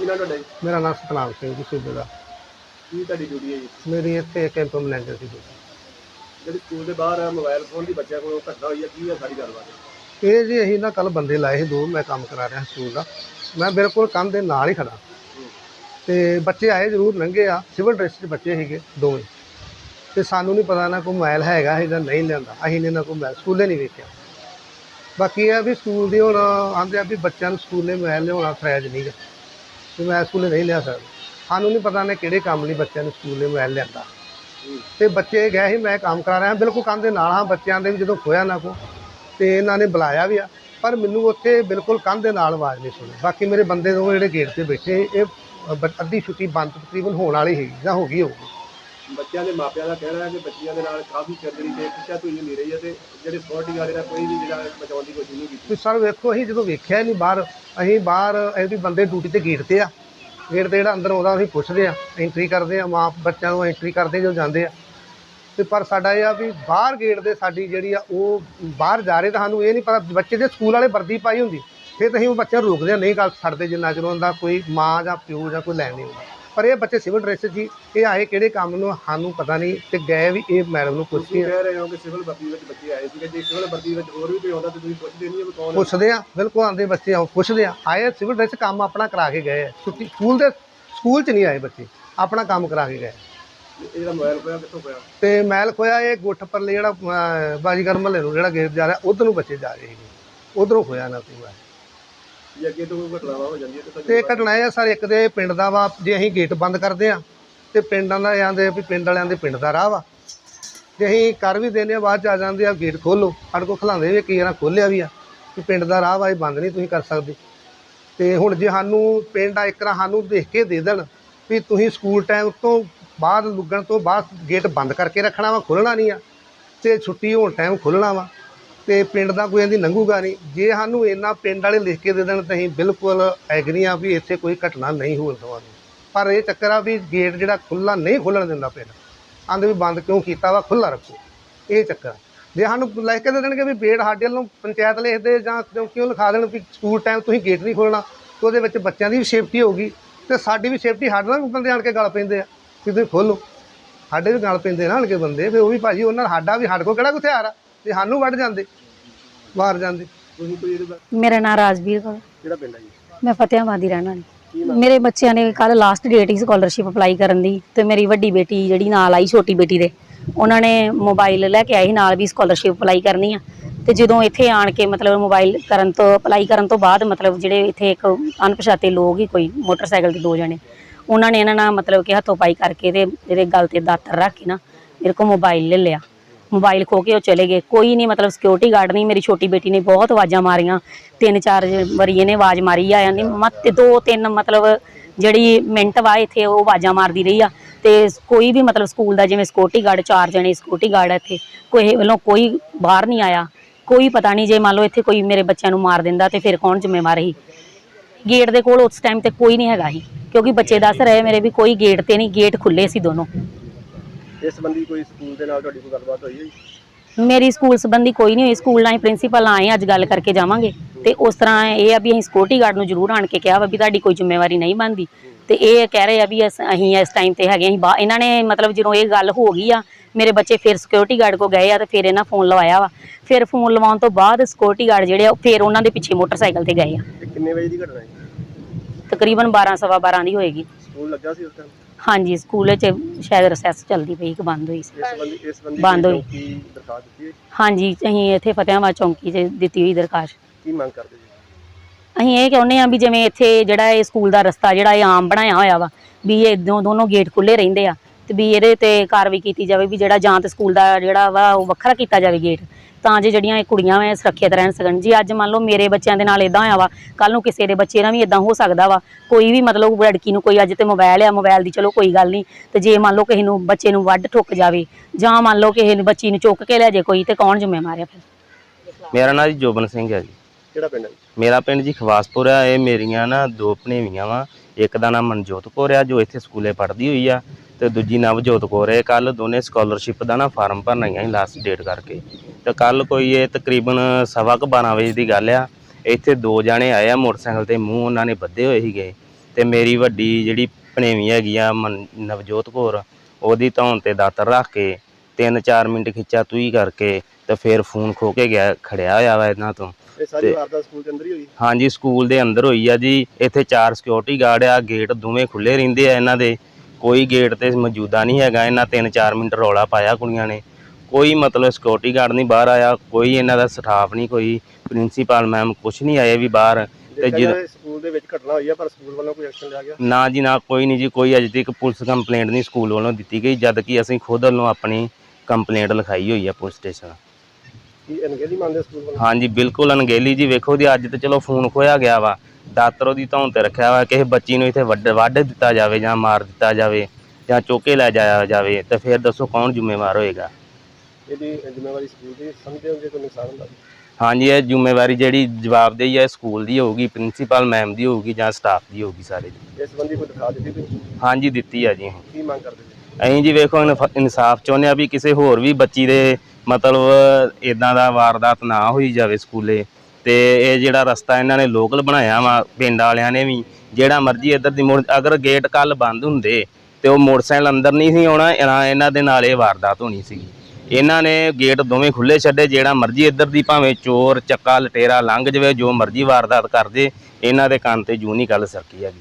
ਕੀ ਨਾਮ ਤੁਹਾਡਾ ਜੀ? ਮੇਰਾ ਨਾਮ ਸਤਨਾਮ ਸਿੰਘ ਜੀ ਸੂਬੇ ਦਾ। ਕੀ ਤੁਹਾਡੀ ਡਿਊਟੀ ਹੈ ਜੀ? ਮੇਰੀ ਇੱਥੇ ਕੈਂਪ ਮੈਨੇਜਰ ਸੀ। ਜੀ। ਜਿਹੜੀ ਸਕੂਲ ਦੇ ਬਾਹਰ ਮੋਬਾਈਲ ਫੋਨ ਦੀ ਬੱਚਿਆਂ ਕੋਲ ਘਟਨਾ ਹੋਈ ਹੈ ਕੀ ਹੈ ਸਾਰੀ ਗੱਲਬਾਤ? ਇਹ ਜੀ ਅਸੀਂ ਨਾ ਕੱਲ ਬੰਦੇ ਲਾਏ ਸੀ ਦੋ ਮੈਂ ਕੰਮ ਕਰਾ ਰਿਹਾ ਸਕੂਲ ਦਾ। ਮੈਂ ਬਿਲਕੁਲ ਕੰਧ ਦੇ ਨਾਲ ਹੀ ਖੜਾ ਤੇ ਬੱਚੇ ਆਏ ਜ਼ਰੂਰ ਲੰਘੇ ਆ। ਸਿਵਲ ਡਰੈਸ 'ਚ ਬੱਚੇ ਸੀਗੇ ਦੋਵੇਂ। ਤੇ ਸਾਨੂੰ ਨਹੀਂ ਪਤਾ ਨਾ ਕੋਈ ਮੋਬਾਈਲ ਹੈਗਾ ਜਾਂ ਨਹੀਂ ਲੈਂਦਾ ਅਸੀਂ ਨੇ ਨਾ ਕੋਈ ਮੋਬਾਈਲ ਸਕੂਲੇ ਨਹੀਂ ਵੇਖਿਆ। ਬਾਕੀ ਇਹ ਆ ਵੀ ਸਕੂਲ ਦੀ ਹੁਣ ਆਂਦੇ ਆ ਵੀ ਬੱਚਿਆਂ ਨੂੰ ਸਕੂਲੇ ਮੋਬਾਈਲ ਲਿਆਉਣਾ ਫਰਜ਼ ਨਹੀਂ ਗਾ। ਤੇ ਮੈਂ ਸਕੂਲੇ ਨਹੀਂ ਲਿਆ ਸਕਦਾ। ਸਾਨੂੰ ਨਹੀਂ ਪਤਾ ਨੇ ਕਿਹੜੇ ਕੰਮ ਲਈ ਬੱਚਿਆਂ ਨੂੰ ਸਕੂਲੇ ਮੈਂ ਲਿਆਂਦਾ। ਤੇ ਬੱਚੇ ਗਏ ਸੀ, ਮੈਂ ਕੰਮ ਕਰਾ ਰਿਹਾ, ਬਿਲਕੁਲ ਕੰਧ ਦੇ ਨਾਲ ਹਾਂ, ਬੱਚਿਆਂ ਦੇ ਵੀ ਜਦੋਂ ਖੋਇਆ ਨਾ ਕੋ ਤੇ ਇਹਨਾਂ ਨੇ ਬੁਲਾਇਆ ਵੀ ਆ। ਪਰ ਮੈਨੂੰ ਉੱਥੇ ਬਿਲਕੁਲ ਕੰਧ ਦੇ ਨਾਲ ਆਵਾਜ਼ ਨਹੀਂ ਸੁਣੀ। ਬਾਕੀ ਮੇਰੇ ਬੰਦੇ ਦੋ ਜਿਹੜੇ ਗੇਟ ਤੇ ਬੈਠੇ, ਇਹ ਬ- ਅੱਧੀ ਛੁੱਟੀ ਬੰਦ ਤਕਰੀਬਨ ਹੋਣ ਵਾਲੀ ਸੀ ਜਾਂ ਹੋ ਗਈ ਹੋਊਗੀ। ਬੱਚਿਆਂ ਦੇ ਮਾਪਿਆਂ ਦਾ ਕਹਿਣਾ ਹੈ ਕਿ ਬੱਚਿਆਂ ਦੇ ਨਾਲ ਕਾਫੀ ਚਰਦਰੀ ਤੇ ਖਿੱਚਾ ਧੂਈ ਹੁੰਦੀ ਰਹੀ ਹੈ ਤੇ ਜਿਹੜੇ ਸਕਿਉਰਟੀ ਗਾਰਡ ਦਾ ਕੋਈ ਵੀ ਜਿਹੜਾ ਬਚਾਉਣ ਦੀ ਕੋਸ਼ਿਸ਼ ਨਹੀਂ ਕੀਤੀ। ਸਰ ਵੇਖੋ, ਅਸੀਂ ਜਦੋਂ ਵੇਖਿਆ ਨਹੀਂ ਬਾਹਰ, ਅਸੀਂ ਬਾਹਰ ਇਹਦੀ ਬੰਦੇ ਡਿਊਟੀ ਤੇ ਗੇਟ ਤੇ ਆ। ਗੇਟ ਤੇ ਜਿਹੜਾ ਅੰਦਰ ਆਉਂਦਾ, ਅਸੀਂ ਪੁੱਛਦੇ ਆ ਐਂਟਰੀ ਕਰਦੇ ਆ, ਮਾਂ, ਬੱਚਿਆਂ ਨੂੰ ਐਂਟਰੀ ਕਰਦੇ ਜਦੋਂ ਜਾਂਦੇ ਆ। ਤੇ ਪਰ ਸਾਡਾ ਇਹ ਆ ਵੀ ਬਾਹਰ ਗੇਟ ਦੇ ਸਾਡੀ ਜਿਹੜੀ ਆ, ਉਹ ਬਾਹਰ ਜਾ ਰਹੇ ਤਾਂ ਸਾਨੂੰ ਇਹ ਨਹੀਂ ਪਤਾ, ਬੱਚੇ ਦੇ ਸਕੂਲ ਵਾਲੇ ਵਰਦੀ ਪਾਈ ਹੁੰਦੀ, ਫਿਰ ਤਾਂ ਅਸੀਂ ਉਹ ਬੱਚਿਆਂ ਨੂੰ ਰੋਕਦੇ ਆ, ਨਹੀਂ ਗੱਲ ਛੱਡਦੇ ਜਿੰਨਾ ਚਿਰ ਉਹਨਾਂ ਦਾ ਕੋਈ ਮਾਂ ਜਾਂ ਪਿਓ ਜਾਂ ਕੋਈ ਲੈਣ ਨਹੀਂ ਆਉਂਦਾ। ਪਰ ਇਹ ਬੱਚੇ ਸਿਵਲ ਡਰੈਸ ਸੀ ਇਹ ਆਏ ਕਿਹੜੇ ਕੰਮ ਨੂੰ ਸਾਨੂੰ ਪਤਾ ਨਹੀਂ ਤੇ ਗਏ ਵੀ ਇਹ ਮੈਡਮ ਨੂੰ ਤੁਸੀਂ ਕੇ ਕਹਿ ਰਹੇ ਹੋ ਕਿ ਸਿਵਲ ਭਰਤੀ ਵਿੱਚ ਬੱਚੇ ਆਏ ਸੀਗੇ ਜੇ ਸਿਵਲ ਭਰਤੀ ਵਿੱਚ ਹੋਰ ਵੀ ਕੋਈ ਆਉਂਦਾ ਤੇ ਤੁਸੀਂ ਪੁੱਛਦੇ ਨਹੀਂ ਵੀ ਕੌਣ ਹੈ ਪੁੱਛਦੇ ਆ ਬਿਲਕੁਲ ਆਂਦੇ ਬੱਚੇ ਆ ਪੁੱਛਦੇ ਆ। ਆਏ ਸਿਵਲ ਡਰੈਸ ਕੰਮ ਆਪਣਾ ਕਰਾ ਕੇ ਗਏ ਆ। ਛੁੱਟੀ ਸਕੂਲ ਦੇ ਸਕੂਲ 'ਚ ਨਹੀਂ ਆਏ ਬੱਚੇ ਆਪਣਾ ਕੰਮ ਕਰਾ ਕੇ ਗਏ। ਇਹਦਾ ਮੋਬਾਈਲ ਪਿਆ ਕਿੱਥੋਂ ਪਿਆ ਤੇ ਮੈਲ ਖੋਇਆ ਇਹ ਗੁੱਠ ਪਰਲੇ ਜਿਹੜਾ ਅਹ, ਬਾਜੀਗਰ ਮਹੱਲੇ ਨੂੰ ਜਿਹੜਾ ਗੇਟ ਜਾ ਰਿਹਾ ਉਧਰ ਨੂੰ ਬੱਚੇ ਜਾ ਰਹੇ ਸੀਗੇ ਉਧਰੋਂ ਖੋਇਆ ਨਾ ਕੋਈ ਜੇ ਅੱਗੇ ਤੋਂ ਕੋਈ ਘਟਨਾਵਾਂ ਹੋ ਜਾਂਦੀ ਹੈ ਤੇ ਤੇ ਘਟਨਾ ਇਹ ਆ ਸਰ ਇੱਕ ਦੇ ਪਿੰਡ ਦਾ ਵਾ ਜੇ ਅਸੀਂ ਗੇਟ ਬੰਦ ਕਰਦੇ ਆ ਤੇ ਪਿੰਡਾਂ ਦਾ ਆਂਦੇ ਵੀ ਪਿੰਡ ਵਾਲਿਆਂ ਦੇ ਪਿੰਡ ਦਾ ਰਾਹ ਵਾ। ਤੇ ਅਸੀਂ ਕਰ ਵੀ ਦਿੰਦੇ ਆ ਬਾਅਦ ਚ ਆ ਜਾਂਦੇ ਆ ਗੇਟ ਖੋਲੋ ਸਾਡੇ ਕੋਲ ਖਲਾਉਂਦੇ ਵੀ ਕੀ ਇਹਨਾਂ ਖੋਲਿਆ ਵੀ ਆ ਕਿ ਪਿੰਡ ਦਾ ਰਾਹ ਵਾ ਇਹ ਬੰਦ ਨਹੀਂ ਤੁਸੀਂ ਕਰ ਸਕਦੇ। ਤੇ ਹੁਣ ਜੇ ਸਾਨੂੰ ਪਿੰਡ ਆ ਇੱਕ ਰਾ ਸਾਨੂੰ ਦੇਖ ਕੇ ਦੇ ਦੇਣ ਵੀ ਤੁਸੀਂ ਸਕੂਲ ਟਾਈਮ ਤੋਂ ਬਾਅਦ ਲੁੱਗਣ ਤੋਂ ਬਾਅਦ ਗੇਟ ਬੰਦ ਕਰਕੇ ਰੱਖਣਾ ਵਾ ਖੋਲਣਾ ਨਹੀਂ ਆ। ਤੇ ਛੁੱਟੀ ਹੋਣ ਟਾਈਮ ਖੋਲਣਾ ਵਾ। ਤੇ ਪਿੰਡ ਦਾ ਕੋਈ ਇਹਦੀ ਲੰਘੂਗਾ ਨਹੀਂ। ਜੇ ਸਾਨੂੰ ਇੰਨਾ ਪਿੰਡ ਵਾਲੇ ਲਿਖ ਕੇ ਦੇ ਦੇਣ ਤਾਂ ਅਸੀਂ ਬਿਲਕੁਲ ਐਗਰੀ ਆ ਵੀ ਇੱਥੇ ਕੋਈ ਘਟਨਾ ਨਹੀਂ ਹੋਣ ਦੇਵਾਂਗੇ। ਪਰ ਇਹ ਚੱਕਰ ਆ ਵੀ ਗੇਟ ਜਿਹੜਾ ਖੁੱਲਾ ਨਹੀਂ ਖੁੱਲਣ ਦਿੰਦਾ ਪਿੰਡ। ਆਂਦੇ ਵੀ ਬੰਦ ਕਿਉਂ ਕੀਤਾ ਵਾ? ਖੁੱਲਾ ਰੱਖੋ। ਇਹ ਚੱਕਰ ਜੇ ਸਾਨੂੰ ਲਿਖ ਕੇ ਦੇ ਦੇਣਗੇ ਵੀ ਗੇਟ ਸਾਡੇ ਵੱਲੋਂ ਪੰਚਾਇਤ ਲਿਖਦੇ ਜਾਂ ਕਿਉਂ ਕਿਉਂ ਲਿਖਾ ਦੇਣ ਵੀ ਸਕੂਲ ਟਾਈਮ ਤੁਸੀਂ ਗੇਟ ਨਹੀਂ ਖੋਲਣਾ ਤੇ ਉਹਦੇ ਵਿੱਚ ਬੱਚਿਆਂ ਦੀ ਵੀ ਸੇਫਟੀ ਹੋਊਗੀ ਤੇ ਸਾਡੀ ਵੀ ਸੇਫਟੀ ਸਾਡੇ ਨਾਲ ਬੰਦੇ ਆਣ ਕੇ ਗੱਲ ਪੈਂਦੇ ਆ ਕਿ ਤੁਸੀਂ ਖੋਲੋ ਸਾਡੇ ਵੀ ਗੱਲ ਪੈਂਦੇ ਨਾ ਆਣ ਕੇ ਬੰਦੇ ਵੀ ਉਹ ਵੀ ਭਾਜੀ ਉਹਨਾਂ ਦਾ ਸਾਡਾ ਵੀ ਸਾਡੇ ਕੋਲ ਕਿਹੜਾ ਕੋਈ ਆ? ਰਿਹਾ ਤੇ ਸਾਨੂੰ ਵੱਢ ਜਾਂਦੇ ਮਾਰ ਜਾਂਦੇ। ਤੁਸੀਂ ਕੋਈ ਇਹਦੇ ਬਾਰੇ ਮੇਰਾ ਨਾਮ ਰਾਜਵੀਰ ਕੌਰ। ਕਿਹੜਾ ਪਿੰਡ ਹੈ ਜੀ? ਮੈਂ ਫਤਿਆਬਾਦ ਦੀ ਰਹਿਣ ਵਾਲੀ। ਮੇਰੇ ਬੱਚਿਆਂ ਨੇ ਕੱਲ ਲਾਸਟ ਡੇਟ ਹੀ ਸਕਾਲਰਸ਼ਿਪ ਅਪਲਾਈ ਕਰਨ ਦੀ ਤੇ ਮੇਰੀ ਵੱਡੀ ਬੇਟੀ ਜਿਹੜੀ ਨਾਲ ਆਈ ਛੋਟੀ ਬੇਟੀ ਦੇ ਉਹਨਾਂ ਨੇ ਮੋਬਾਈਲ ਲੈ ਕੇ ਆਏ ਸੀ ਨਾਲ ਵੀ ਸਕਾਲਰਸ਼ਿਪ ਅਪਲਾਈ ਕਰਨੀ ਆ। ਤੇ ਜਦੋਂ ਇੱਥੇ ਆਣ ਕੇ ਮਤਲਬ ਮੋਬਾਈਲ ਕਰਨ ਤੋਂ ਅਪਲਾਈ ਕਰਨ ਤੋਂ ਬਾਅਦ ਮਤਲਬ ਜਿਹੜੇ ਇੱਥੇ ਇੱਕ ਅਣਪਛਾਤੇ ਲੋਕ ਹੀ ਕੋਈ ਮੋਟਰਸਾਈਕਲ ਤੇ ਦੋ ਜਣੇ ਉਹਨਾਂ ਨੇ ਇਹਨਾਂ ਨਾਲ ਮਤਲਬ ਕਿ ਹੱਥੋਂ ਪਾਈ ਕਰਕੇ ਤੇ ਇਹਦੇ ਗਲ ਤੇ ਦਾਤਰ ਰੱਖ ਕੇ ਨਾ ਮੇਰੇ ਕੋਲ ਮੋਬਾਈਲ ਲੈ ਲਿਆ। ਮੋਬਾਈਲ ਖੋ ਕੇ ਉਹ ਚਲੇ ਗਏ। ਕੋਈ ਨਹੀਂ ਮਤਲਬ ਸਿਕਿਉਰਿਟੀ ਗਾਰਡ ਨਹੀਂ ਮੇਰੀ ਛੋਟੀ ਬੇਟੀ ਨੇ ਬਹੁਤ ਆਵਾਜ਼ਾਂ ਮਾਰੀਆਂ। ਤਿੰਨ ਚਾਰ ਵਾਰੀ ਇਹਨੇ ਆਵਾਜ਼ ਮਾਰੀ ਆ ਜਾਂਦੀ ਮੰਮਾ ਦੋ ਤਿੰਨ ਮਤਲਬ ਜਿਹੜੀ ਮਿੰਟ ਵਾ ਇੱਥੇ ਉਹ ਆਵਾਜ਼ਾਂ ਮਾਰਦੀ ਰਹੀ ਆ। ਤੇ ਕੋਈ ਵੀ ਮਤਲਬ ਸਕੂਲ ਦਾ ਜਿਵੇਂ ਸਿਕਿਉਰਿਟੀ ਗਾਰਡ ਚਾਰ ਜਣੇ ਸਿਕਿਉਰਿਟੀ ਗਾਰਡ ਇੱਥੇ, ਕੋਈ ਵੱਲੋਂ ਕੋਈ ਬਾਹਰ ਨਹੀਂ ਆਇਆ। ਕੋਈ ਪਤਾ ਨਹੀਂ ਜੇ ਮੰਨ ਲਓ ਇੱਥੇ ਕੋਈ ਮੇਰੇ ਬੱਚਿਆਂ ਨੂੰ ਮਾਰ ਦਿੰਦਾ ਤੇ ਫਿਰ ਕੌਣ ਜ਼ਿੰਮੇਵਾਰ ਸੀ? ਗੇਟ ਦੇ ਕੋਲ ਉਸ ਟਾਈਮ ਤੇ ਕੋਈ ਨਹੀਂ ਹੈਗਾ ਸੀ, ਕਿਉਂਕਿ ਬੱਚੇ ਦੱਸ ਰਹੇ ਮੇਰੇ ਵੀ ਕੋਈ ਗੇਟ ਤੇ ਨਹੀਂ ਗੇਟ ਖੁੱਲੇ ਸੀ ਦੋਨੋਂ। ਇਸ ਸੰਬੰਧੀ ਕੋਈ ਸਕੂਲ ਦੇ ਨਾਲ ਤੁਹਾਡੀ ਕੋਈ ਗੱਲਬਾਤ ਹੋਈ ਹੈ? ਮੇਰੀ ਸਕੂਲ ਸੰਬੰਧੀ ਕੋਈ ਨਹੀਂ ਹੋਈ। ਸਕੂਲ ਨਾਲ ਹੀ ਪ੍ਰਿੰਸੀਪਲ ਆਏ ਅੱਜ ਗੱਲ ਕਰਕੇ ਜਾਵਾਂਗੇ। ਤੇ ਉਸ ਤਰ੍ਹਾਂ ਇਹ ਆ ਵੀ ਅਸੀਂ ਸਿਕਿਉਰਿਟੀ ਗਾਰਡ ਨੂੰ ਜ਼ਰੂਰ ਆਣ ਕੇ ਕਿਹਾ ਵਾ ਵੀ ਤੁਹਾਡੀ ਕੋਈ ਜ਼ਿੰਮੇਵਾਰੀ ਨਹੀਂ ਬਣਦੀ। ਤੇ ਇਹ ਕਹਿ ਰਹੇ ਆ ਵੀ ਅਸ- ਇਸ ਟਾਈਮ ਤੇ ਹੈਗੇ ਅਸੀਂ ਇਹਨਾਂ ਨੇ ਮਤਲਬ ਜਦੋਂ ਇਹ ਗੱਲ ਹੋ ਗਈ ਆ ਮੇਰੇ ਬੱਚੇ ਫਿਰ ਸਿਕਿਉਰਿਟੀ ਗਾਰਡ ਕੋ ਗਏ ਆ ਤੇ ਫਿਰ ਇਹਨਾਂ ਫੋਨ ਲਵਾਇਆ ਵਾ। ਫਿਰ ਫੋਨ ਲਵਾਉਣ ਤੋਂ ਬਾਅਦ ਸਿਕਿਉਰਿਟੀ ਗਾਰਡ ਜਿਹੜੇ ਆ ਫਿਰ ਉਹਨਾਂ ਦੇ ਪਿੱਛੇ ਮੋਟਰਸਾਈਕਲ ਤੇ ਗਏ ਆ। ਕਿੰਨੇ ਵਜੇ ਦੀ ਘਟਨਾ ਹੈ? ਤਕਰੀਬਨ 12 ਸਵਾ 12 ਦੀ ਹੋਏਗੀ। ਸਕੂਲ ਲੱਗਾ ਸੀ ਉਸ ਟਾਈਮ ਹਾਂਜੀ ਸਕੂਲ 'ਚ ਸ਼ਾਇਦ ਰਿਸੈਸ ਚੱਲਦੀ ਪਈ ਕਿ ਬੰਦ ਹੋਈ ਸੀ। ਇਸ ਸੰਬੰਧੀ ਇਸ ਸੰਬੰਧੀ ਬੰਦ ਹੋਈ। ਚੌਕੀ ਦਰਖਾਸਤ ਦਿੱਤੀ ਹੈ ਹਾਂਜੀ ਅਸੀਂ ਇੱਥੇ ਫਤਿਆਬਾਦ ਚੌਂਕੀ 'ਚ ਦਿੱਤੀ ਹੋਈ ਦਰਖਾਸਤ। ਕੀ ਮੰਗ ਕਰਦੇ ਜੀ? ਅਸੀਂ ਇਹ ਚਾਹੁੰਦੇ ਆ ਵੀ ਜਿਵੇਂ ਇੱਥੇ ਜਿਹੜਾ ਇਹ ਸਕੂਲ ਦਾ ਰਸਤਾ ਜਿਹੜਾ ਇਹ ਆਮ ਬਣਾਇਆ ਹੋਇਆ ਵਾ ਵੀ ਇਹ ਦੋ ਦੋਨੋਂ ਗੇਟ ਖੁੱਲੇ ਰਹਿੰਦੇ ਆ। ਤੇ ਵੀ ਇਹਦੇ ਤੇ ਕਾਰਵਾਈ ਕੀਤੀ ਜਾਵੇ ਵੀ ਜਿਹੜਾ ਜਾਂ ਤੇ ਸਕੂਲ ਦਾ ਜਿਹੜਾ ਵਾ ਉਹ ਵੱਖਰਾ ਕੀਤਾ ਜਾਵੇ ਗੇਟ ਤਾਂ ਜੇ ਜਿਹੜੀਆਂ ਇਹ ਕੁੜੀਆਂ ਵਾ ਇਹ ਸੁਰੱਖਿਅਤ ਰਹਿਣ ਸਕਣ। ਜੀ ਅੱਜ ਮੰਨ ਲਓ ਮੇਰੇ ਬੱਚਿਆਂ ਦੇ ਨਾਲ ਇਦਾਂ ਹੋਇਆ ਵਾ ਕੱਲ ਨੂੰ ਕਿਸੇ ਦੇ ਬੱਚੇ ਨਾਲ ਵੀ ਇਦਾਂ ਹੋ ਸਕਦਾ ਵਾ। ਕੋਈ ਵੀ ਮਤਲਬ ਲੜਕੀ ਨੂੰ ਕੋਈ ਅੱਜ ਤੇ ਮੋਬਾਈਲ ਆ ਮੋਬਾਈਲ ਦੀ ਚਲੋ ਕੋਈ ਗੱਲ ਨਹੀਂ। ਤੇ ਜੇ ਮੰਨ ਲਓ ਕਿਸੇ ਨੂੰ ਬੱਚੇ ਨੂੰ ਵੱਢ ਠੁੱਕ ਜਾਵੇ ਜਾਂ ਮੰਨ ਲਓ ਕਿਸੇ ਨੂੰ ਬੱਚੀ ਨੂੰ ਚੁੱਕ ਕੇ ਲੈ ਜੇ ਕੋਈ ਤੇ ਕੌਣ ਜ਼ਿੰਮੇਵਾਰ ਆ ਫਿਰ? ਮੇਰਾ ਨਾਂ ਜੀ ਜੋਬਨ ਸਿੰਘ ਹੈ ਜੀ। ਕਿਹੜਾ ਪਿੰਡ ਹੈ ਜੀ? ਮੇਰਾ ਪਿੰਡ ਜੀ ਖਵਾਸਪੁਰ ਆ। ਇਹ ਮੇਰੀਆਂ ਨਾ ਦੋ ਭਣੇਵੀਆਂ ਵਾ। ਇੱਕ ਦਾ ਨਾਮ ਮਨਜੋਤ ਕੌਰ ਆ ਜੋ ਇੱਥੇ ਸਕੂਲੇ ਪੜ੍ਹਦੀ ਹੋਈ ਆ। ਤੇ ਦੂਜੀ ਨਵਜੋਤ ਕੌਰ ਹੈ ਕੱਲ ਦੋਨੇ ਸਕਾਲਰਸ਼ਿਪ ਦਾ ਨਾ ਫਾਰਮ ਭਰਨ ਆਈਆਂ ਸੀ ਲਾਸਟ ਡੇਟ ਕਰਕੇ। ਤੇ ਕੱਲ ਕੋਈ ਇਹ ਤਕਰੀਬਨ ਸਵਾ ਕੁ 12 ਵਜੇ ਦੀ ਗੱਲ ਆ ਇੱਥੇ ਦੋ ਜਾਣੇ ਆਏ ਆ ਮੋਟਰਸਾਈਕਲ ਤੇ ਮੂੰਹ ਉਹਨਾਂ ਨੇ ਬੱਧੇ ਹੋਏ ਸੀਗੇ। ਤੇ ਮੇਰੀ ਵੱਡੀ ਜਿਹੜੀ ਭਣੇਵੀਂ ਹੈਗੀ ਆ ਨਵਜੋਤ ਕੌਰ ਉਹਦੀ ਧੌਣ ਤੇ ਦਾਤਰ ਰੱਖ ਕੇ 3-4 ਮਿੰਟ ਖਿੱਚਾ ਤੂਈ ਕਰਕੇ ਤੇ ਫਿਰ ਫੋਨ ਖੋ ਕੇ ਗਿਆ ਖੜਿਆ ਹੋਇਆ ਵਾ ਇਹਨਾਂ ਤੋਂ। ਇਹ ਸਾਰੀ ਤੇ- ਵਾਰਦਾਤ ਸਕੂਲ ਦੇ ਅੰਦਰ ਹੀ ਹੋਈ? ਹਾਂਜੀ ਸਕੂਲ ਦੇ ਅੰਦਰ ਹੋਈ ਆ ਜੀ। ਇੱਥੇ ਚਾਰ ਸਿਕਿਉਰਿਟੀ ਗਾਰਡ ਆ ਗੇਟ ਦੋਵੇਂ ਖੁੱਲੇ ਰਹਿੰਦੇ ਆ ਇਹਨਾਂ ਦੇ। ਕੋਈ ਗੇਟ ਤੇ ਮੌਜੂਦਾ ਨਹੀਂ ਹੈਗਾ ਇਹਨਾਂ 3-4 ਮਿੰਟ ਰੌਲਾ ਪਾਇਆ ਕੁੜੀਆਂ ਨੇ। ਕੋਈ ਮਤਲਬ ਸਿਕਿਉਰਿਟੀ ਗਾਰਡ ਨਹੀਂ ਬਾਹਰ ਆਇਆ ਕੋਈ ਇਹਨਾਂ ਦਾ ਸਟਾਫ ਨਹੀਂ ਕੋਈ ਪ੍ਰਿੰਸੀਪਲ ਮੈਮ ਕੁਛ ਨਹੀਂ ਆਏ ਵੀ ਬਾਹਰ। ਤੇ ਜਦੋਂ ਸਕੂਲ ਦੇ ਵਿੱਚ ਘਟਨਾ ਹੋਈ ਆ ਪਰ ਸਕੂਲ ਵੱਲੋਂ ਕੋਈ ਐਕਸ਼ਨ ਲਿਆ ਗਿਆ? ਨਾ ਜੀ ਨਾ ਕੋਈ ਨਹੀਂ ਜੀ ਕੋਈ ਅਜੇ ਤੱਕ ਪੁਲਿਸ ਕੰਪਲੇਂਟ ਨਹੀਂ ਸਕੂਲ ਵੱਲੋਂ ਦਿੱਤੀ ਗਈ ਜਦ ਕਿ ਅਸੀਂ ਖੁਦ ਵੱਲੋਂ ਆਪਣੀ ਕੰਪਲੇਂਟ ਲਿਖਾਈ ਹੋਈ ਆ ਪੁਲਿਸ ਸਟੇਸ਼ਨ ਕੀ ਅਣਗਹਿਲੀ ਮੰਨਦੇ ਸਕੂਲ ਵੱਲੋਂ? ਹਾਂਜੀ ਬਿਲਕੁਲ ਅਣਗਹਿਲੀ ਜੀ ਵੇਖੋ ਜੀ ਅੱਜ ਤੇ ਚਲੋ ਫੋਨ ਖੋਇਆ ਗਿਆ ਵਾ। ਦਾਤਰ ਉਹਦੀ ਧੌਣ ਤੇ ਰੱਖਿਆ ਵਾ ਕਿਸੇ ਬੱਚੀ ਨੂੰ ਇੱਥੇ ਵੱਢ ਵੱਢ ਦਿੱਤਾ ਜਾਵੇ ਜਾਂ ਮਾਰ ਦਿੱਤਾ ਜਾਵੇ ਜਾਂ ਚੋਕੇ ਲੈ ਜਾਇਆ ਜਾਵੇ ਤੇ ਫਿਰ ਦੱਸੋ ਕੌਣ ਜ਼ਿੰਮੇਵਾਰ ਹੋਏਗਾ? ਇਹਦੀ ਜ਼ਿੰਮੇਵਾਰੀ ਸਕੂਲ ਦੀ ਸਮਝਦੇ ਹੋ ਜੇ ਕੋਈ ਨੁਕਸਾਨ ਹੁੰਦਾ। ਹਾਂਜੀ ਇਹ ਜ਼ਿੰਮੇਵਾਰੀ ਜਿਹੜੀ ਜਵਾਬਦੇਹੀ ਹੈ ਸਕੂਲ ਦੀ ਹੋਊਗੀ ਪ੍ਰਿੰਸੀਪਲ ਮੈਮ ਦੀ ਹੋਊਗੀ ਜਾਂ ਸਟਾਫ ਦੀ ਹੋਊਗੀ ਸਾਰੇ ਦੀ। ਇਸ ਸੰਬੰਧੀ ਕੋਈ ਦਿਖਾ ਦਿੱਤੀ ਤੁਸੀਂ? ਹਾਂਜੀ ਦਿੱਤੀ ਆ ਜੀ। ਕੀ ਮੰਗ ਕਰਦੇ ਜੀ ਅਸੀਂ ਜੀ ਵੇਖੋ ਇਨਸਾਫ ਚਾਹੁੰਦੇ ਆ ਵੀ ਕਿਸੇ ਹੋਰ ਵੀ ਬੱਚੀ ਦੇ ਮਤਲਬ ਇਦਾਂ ਦਾ ਵਾਰਦਾਤ ਨਾ ਹੋਈ ਜਾਵੇ ਸਕੂਲੇ। ਤੇ ਇਹ ਜਿਹੜਾ ਰਸਤਾ ਇਹਨਾਂ ਨੇ ਲੋਕਲ ਬਣਾਇਆ ਵਾ, ਪਿੰਡ ਵਾਲਿਆਂ ਨੇ ਵੀ, ਜਿਹੜਾ ਮਰਜ਼ੀ ਇੱਧਰ ਦੀ ਮੁੜ, ਅਗਰ ਗੇਟ ਕੱਲ ਬੰਦ ਹੁੰਦੇ ਤੇ ਉਹ ਮੋਟਰਸਾਈਕਲ ਅੰਦਰ ਨਹੀਂ ਸੀ ਆਉਣਾ ਇਹਨਾਂ- ਦੇ ਨਾਲ ਇਹ ਵਾਰਦਾਤ ਹੋਣੀ ਸੀਗੀ। ਇਹਨਾਂ ਨੇ ਗੇਟ ਦੋਵੇਂ ਖੁੱਲੇ ਛੱਡੇ, ਜਿਹੜਾ ਮਰਜ਼ੀ ਇੱਧਰ ਦੀ ਭਾਵੇਂ ਚੋਰ, ਚੱਕਾ, ਲਟੇਰਾ ਲੰਘ ਜਾਵੇ, ਜੋ ਮਰਜ਼ੀ ਵਾਰਦਾਤ ਕਰਦੇ ਇਹਨਾਂ ਦੇ ਕੰਨ ਤੇ ਜੂ ਨਹੀਂ ਗੱਲ ਸਰਕੀ ਹੈਗੀ।